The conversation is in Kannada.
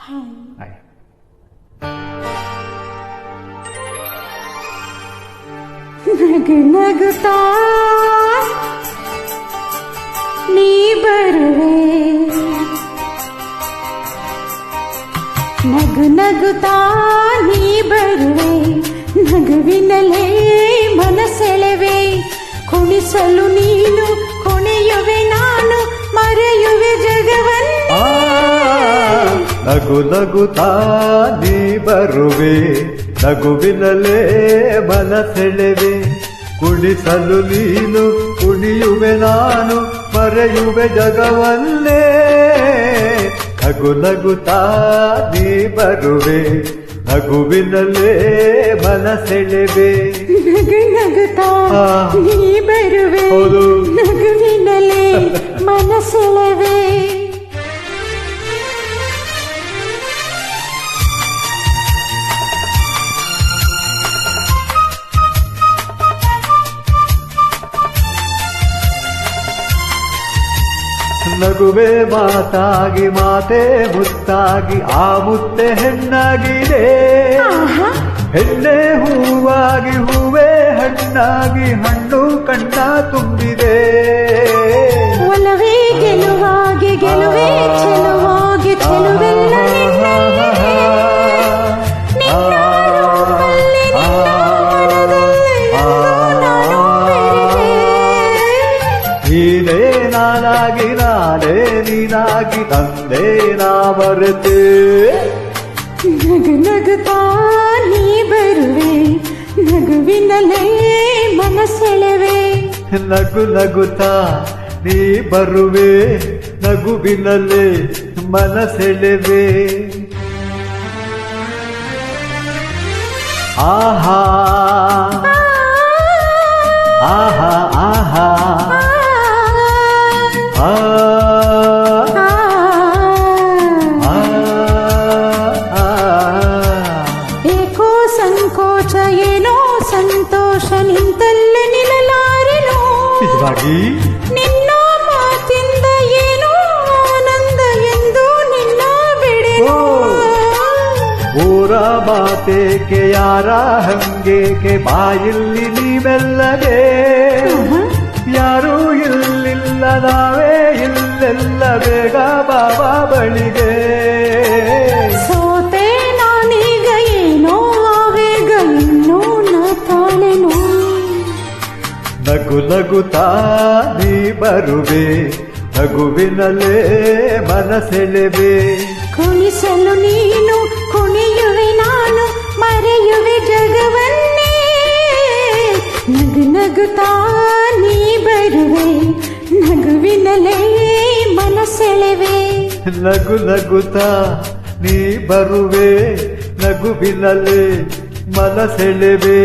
ಹಾಯ್ ನಗು ನಗುತ್ತಾ ನೀ ಬರುವೆ. ನಗು ನಗುತ್ತಾ ನೀ ಬರುವೆ. ನಗುವಿನಲೇ ಮನಸೆಳೆವೆ. ಕುಣಿಸಲು ನೀನು ಕೊನೆಯುವೆ. ನಗು ನಗುತ್ತಾ ನೀ ಬರುವೆ ನಗುವಿನಲ್ಲೇ ಮನಸೆಳೆವೆ ಕುಣಿಸಲು ನೀನು ಕುಣಿಯುವೆ ನಾನು ಮರೆಯುವೆ ಜಗವಲ್ಲೇ ನಗು ನಗುತ್ತಾ ನೀ ಬರುವೆ ನಗುವಿನಲ್ಲೇ ಮನಸೆಳೆವೆ ನಗು ನಗುತ್ತಾ. ನೀ ಬರುವೆ ಹೌದು. ನಗುವೆ ಮಾತಾಗಿ ಮಾತೆ ಮುತ್ತಾಗಿ ಆ ಮುತ್ತೆ ಹೆಣ್ಣಾಗಿದೆ ಹೆಣ್ಣೆ ಹೂವಾಗಿ ಹೂವೆ ಹಣ್ಣಾಗಿ ಹಣ್ಣು ಕಣ್ಣ ತುಂಬಿದೆ ಒಲವೇ ಗೆಲುವಾಗಿ ಗೆಲುವೇ ಚೆಲುವಾಗಿ ಚೆಲುವೆಲ್ಲ. ನಾನಾಗಿ ನಾನೇ ನೀನಾಗಿ ತಂದೆ ನಾ ಬರುತ್ತೆ ನಗು ನಗುತ್ತಾ ನೀ ಬರುವೆ ನಗುವಿನಲ್ಲೇ ಮನಸೆಳೆವೆ ನಗು ನಗುತ್ತಾ ನೀ ಬರುವೆ ನಗುವಿನಲ್ಲೇ ಮನಸೆಳೆವೆ ಆಹಾ ಸಂಕೋಚ ಏನೋ ಸಂತೋಷ ನಿಂತಲ್ಲೇ ನಿಲ್ಲಲಾರೆನೋ? ನಿಜವಾಗಿ? ನಿನ್ನ ಮಾತಿಂದ ಏನೋ ಆನಂದ ಎಂದು ನಿನ್ನ ಬಿಡೆ ಊರ ಮಾತೇಕೆ ಯಾರ ಹಂಗೇಕೆ ಬಾಯಿಲ್ಲಿ ನೀವೆಲ್ಲಗೆ ಯಾರೂ ಇಲ್ಲಿಲ್ಲ ನಗು ನಗುತ್ತಾ ನೀ ಬರುವೆ ನಗುವಿನಲ್ಲೇ ಮನಸೆಳೆವೆ. ಕುಣಿಸಲು ನೀನು ಕುಣಿಯುವೆ ನಾನು ಮರೆಯುವೆ ಜಗವನ್ನೇ. ನಗು ನಗುತ್ತಾ ನೀ ಬರುವೆ ನಗುವಿನಲ್ಲೇ ಮನಸೆಳೆವೆ. ನಗು ನಗುತ್ತಾ ನೀ ಬರುವೆ ನಗುವಿನಲ್ಲೇ ಮನಸೆಳೆವೆ.